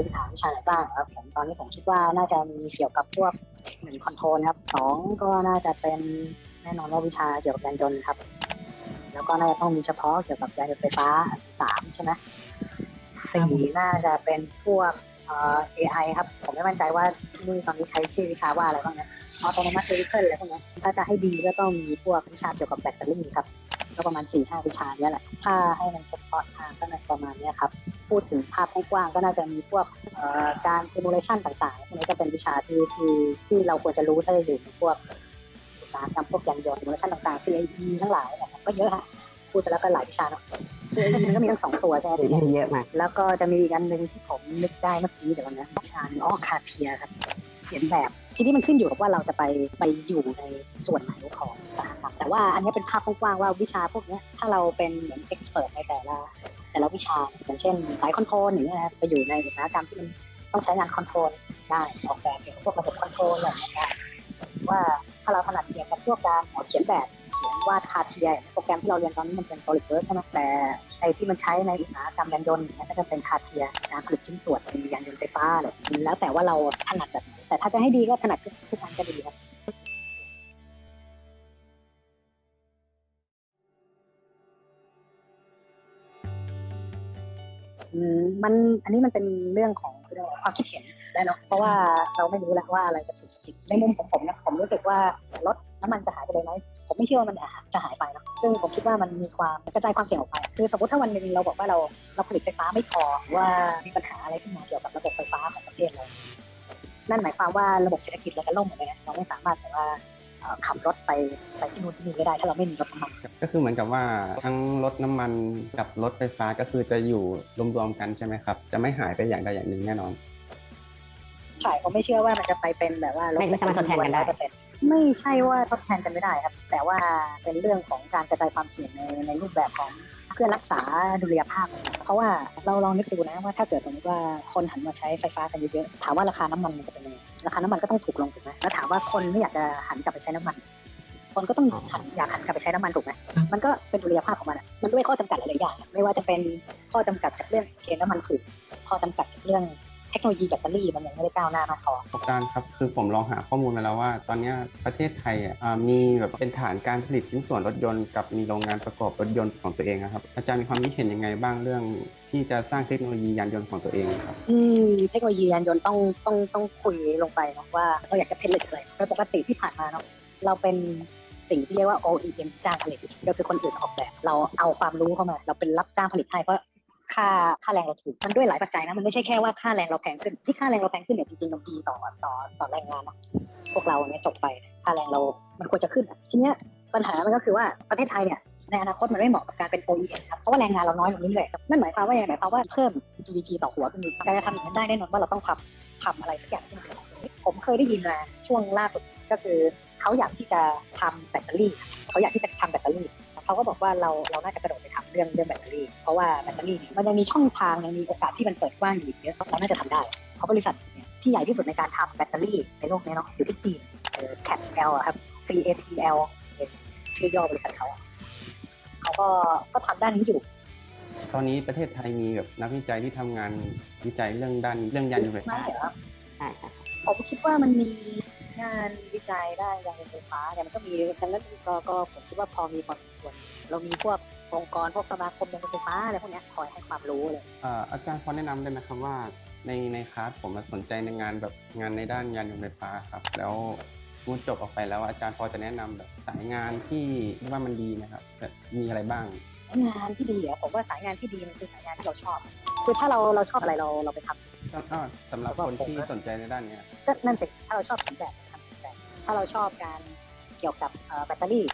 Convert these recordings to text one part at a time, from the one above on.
พื้นฐานวิชาไหนบ้างครับผมตอนนี้ผมคิดว่าน่าจะมีเกี่ยวกับพวกหนึ่งคอนโทรลครับสองก็น่าจะเป็นแน่นอนว่าวิชาเกี่ยวกับยานยนต์ครับ แล้วก็น่าจะต้องมีเฉพาะเกี่ยวกับยานยนต์ไฟฟ้าสามใช่ไหมสี่น่าจะเป็นพวกเอ่อ AI ครับ ผมไม่มั่นใจว่าที่นี่ตอนนี้ใช้ชื่อวิชาว่าอะไรบ้างนะ autonomous vehicle อะไรพวกนี้ถ้าจะให้ดีก็ต้องมีพวกวิชาเกี่ยวกับแบตเตอรี่ครับ ก็ประมาณ4ี่ห้าวิชาเนี้ยแหละ ถ้าให้มันเฉพาะทางก็น่าจะประมาณเนี้ยครับ พูดถึงภาพกว้างๆก็น่าจะมีพวกเอ่อการ simulation ต่างๆพวกนี้ก็เป็นวิชาที่ที่ที่เราควรจะรู้ถ้าจะอยู่ในพวกอุตสาหกรรมพวกยานยนต์ simulation ต่างๆ CAE ทั้งหลายเนี่ยก็เยอะฮะพูดไปแล้วก็หลายวิชาเนาะ CAE มันก็มีทั้งสองตัวใช่ไหมเยอะมากแล้วก็จะมีอีกอันหนึ่งที่ผมนึกได้เมื่อกี้เดี๋ยวก่อนนะวิชาหนึ่งอ๋อคาเทียครับเขียนแบบทีนี้มันขึ้นอยู่กับว่าเราจะไปไปอยู่ในส่วนไหนของอุตสาหกรรมแต่ว่าอันนี้เป็นภาพกว้างๆว่าวิชาพวกเนี้ยถ้าเราเป็นเหมือนเอ็กซ์เพรสในแต่ละ แต่ละวิชาอย่างเช่นสายคอนโทรลอย่างเงี้ยนะครับไปอยู่ในอุตสาหกรรมที่มันต้องใช้งานคอนโทรลได้ออกแบบเกี่ยวกับพวกระบบคอนโทรลอะไรอย่างเงี้ยได้ว่าถ้าเราถนัดเกี่ยวกับพวกการเขียนแบบเขียนวาดคาเทียอโปรแกรมที่เราเรียนตอนนี้มันเป็น SolidWorks ใช่ไหมแต่ไอที่มันใช้ในอุตสาหกรรมยานยนต์เนี่ยก็จะเป็นคาเทียการผลิตชิ้นส่วนในยานยนต์ไฟฟ้าเลยแล้วแต่ว่าเราถนัดแบบไหนแต่ถ้าจะให้ดีก็ถนัดทุกทุกอันก็ดีครับ มมันอันนี้มันเป็นเรื่องของเรียกว่าความคิดเห็นแล้เนาะเพราะว่าเราไม่รู้แล้วว่าอะไรจะถูกจะผิดในมุมของผมนะผมรู้สึกว่ารถน้ำมันจะหายไปเลยไหมผมไม่เชื่อว่ามันจะหายไปนะซึ่งผมคิดว่ามันมีความกระจายความเสี่ยงออกไป คือสมมติถ้าวันหนึ่งเราบอกว่าเราเราผลิตไฟฟ้าไม่พอว่ามีปัญหาอะไรขึ้นมาเกี่ยวกับระบบไฟฟ้าของประเทศเรานั่นหมายความว่าระบบเศรษฐกิจเราจะล่มหมดเลยนเราไม่สามารถแบบว่า ขับรถไปไปที่นู่นที่นี่ไม่ได้ ถ้าเราไม่มีรถน้ำมันก็คือเหมือนกับว่าทั้งรถน้ำมันกับรถไฟฟ้าก็คือจะอยู่รวมๆกันใช่ไหมครับ จะไม่หายไปอย่างใดอย่างหนึ่งแน่นอนใช่ผมไม่เชื่อว่ามันจะไปเป็นแบบว่าไม่ไม่สามารถทดแทนกันได้100%ไม่ใช่ว่าทดแทนกันไม่ได้ครับ แต่ว่าเป็นเรื่องของการกระจายความเสี่ยงในในรูปแบบของเพื่อรักษาดุลยภาพ เพราะว่าเราลองนึกดูนะว่าถ้าเกิดสมมติว่าคนหันมาใช้ไฟฟ้ากันเยอะๆถามว่าราคาน้ำมันมันจะเป็นยังไงราคาน้ำมันก็ต้องถูกลงถูกไหมแล้วถามว่าคนไม่อยากจะหันกลับไปใช้น้ำมัน คนก็ต้องหันอยากหันกลับไปใช้น้ำมันถูกไหมมันก็เป็นดุลยภาพของมันอะมันด้วยข้อจำกัดหลายๆอย่างไม่ว่าจะเป็นข้อจำกัดจากเรื่องเกณฑ์น้ำมันถูกข้อจำกัดจากเรื่องเท คโนโลยีแบตเตอรี่มันยังไม่ได้ก้าวหน้ามากพออาจารย์ครับคือผมลองหาข้อมูลมาแล้วว่า ตอนเนี้ยประเทศไทยอะอ่ามีแบบเป็นฐานการผลิตชิ้นส่วนรถยนต์กับมีโรงงานประกอบรถยนต์ของตัวเองนะครับอาจารย์มีความคิดเห็นยังไงบ้างเรื่องที่จะสร้างเทคโนโลยียานยนต์ของตัวเองครับ อืม เทคโนโลยียานยนต์ต้องต้องต้องคุยลงไปเนาะว่าเราอยากจะผลิตอะไรโดยปกติที่ผ่านมาเนาะเราเป็นสิ่งที่เรียกว่า OEM จ้างผลิตก็คือคนอื่นออกแบบ เราเอาความรู้เข้ามา เราเป็นรับจ้างผลิตให้เพราะ ค่าค่าแรงเราถูกมันด้วยหลายปัจจัยนะมันไม่ใช่แค่ว่าค่าแรงเราแพงขึ้นที่ค่าแรงเราแพงขึ้นเนี่ยจริงๆมันดีต่อต่อต่อแรงงานนะพวกเราเนี่ยจบไปค่าแรงเรา มันควรจะขึ้นทีเนี้ยปัญหามันก็คือว่าประเทศไทยเนี่ยในอนาคตมันไม่เหมาะกับการเป็น OEM ครับเพราะว่าแรงงานเราน้อยลงนี้เลยนั่นหมายความว่าอย่างไรหมายความว่าเพิ่ม GDP ต่อหัวขึ้นอีกการจะทำอย่างนั้นได้แน่นอนว่าเราต้องทำทำอะไรสักอย่างที่มันเป็นของตัวเองผมเคยได้ยินมาช่วงล่าสุดก็คือเขาอยากที่จะทำแบตเตอรี่เขาอยากที่จะทำแบตเตอรี่ เขาก็บอกว่าเราเราน่าจะกระโดดไปทำเรื่องเรื่องแบตเตอรี่ เพราะว่าแบตเตอรี่เนี่ยมันยังมีช่องทางยังมีโอกาสที่มันเปิดกว้างอยู่อีกเยอะเราน่าจะทำได้เพราะบริษัทเนี่ยที่ใหญ่ที่สุดในการทำแบตเตอรี่ในโลกนี้เนาะอยู่ที่จีนเอ่อ CATL อะครับ CATL เป็นชื่อย่อบริษัทเขาเขาก็ก็ทำด้านนี้อยู่ ตอนนี้ประเทศไทยมีแบบนักวิจัยที่ทำงานวิจัยเรื่องด้านเรื่องยานยนต์ไฟไม่ฟ้าเหรอใช่ใช่ผมคิดว่ามันมี งานวิจัยได้ยานยนต์ไฟฟ้าแต่มันก็มีดังนั้นก็ก็ผมคิดว่าพอมีพอสมควรเรามีพวกองค์กรพวกสมาคมยานยนต์ไฟฟ้าอะไรพวกเนี้ยคอยให้ความรู้เลยเอ่ออาจารย์พอแนะนำได้ไหมครับว่าในในคลาสผมสนใจในงานแบบงานในด้านยานยนต์ไฟฟ้าครับ แล้วพูดจบออกไปแล้วอาจารย์พอจะแนะนำแบบสายงานที่ว่ามันดีนะครับแบบมีอะไรบ้าง งานที่ดีเหรอผมว่าสายงานที่ดีมันคือสายงานที่เราชอบ คือถ้าเราเราชอบอะไรเราเราไปทำก็ก็สำหรับคนที่สนใจในด้านเนี้ย ก็นั่นสิถ้าเราชอบเขียนแบบทำเขียนแบบถ้าเราชอบการเกี่ยวกับแบตเตอรี่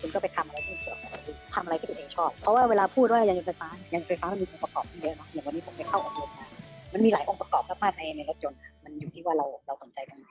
คุณก็ไปทำอะไรที่เกี่ยวกับแบตเตอรี่ทำอะไรที่ตัวเองชอบ เพราะว่าเวลาพูดว่ายานยนต์ไฟฟ้ายานยนต์ไฟฟ้ามันมีองค์ประกอบที่เยอะเนาะอย่างวันนี้ผมไปเข้าอบรมมามันมีหลายองค์ประกอบมากๆในในรถยนต์ มันอยู่ที่ว่าเราเราสนใจตรงไหน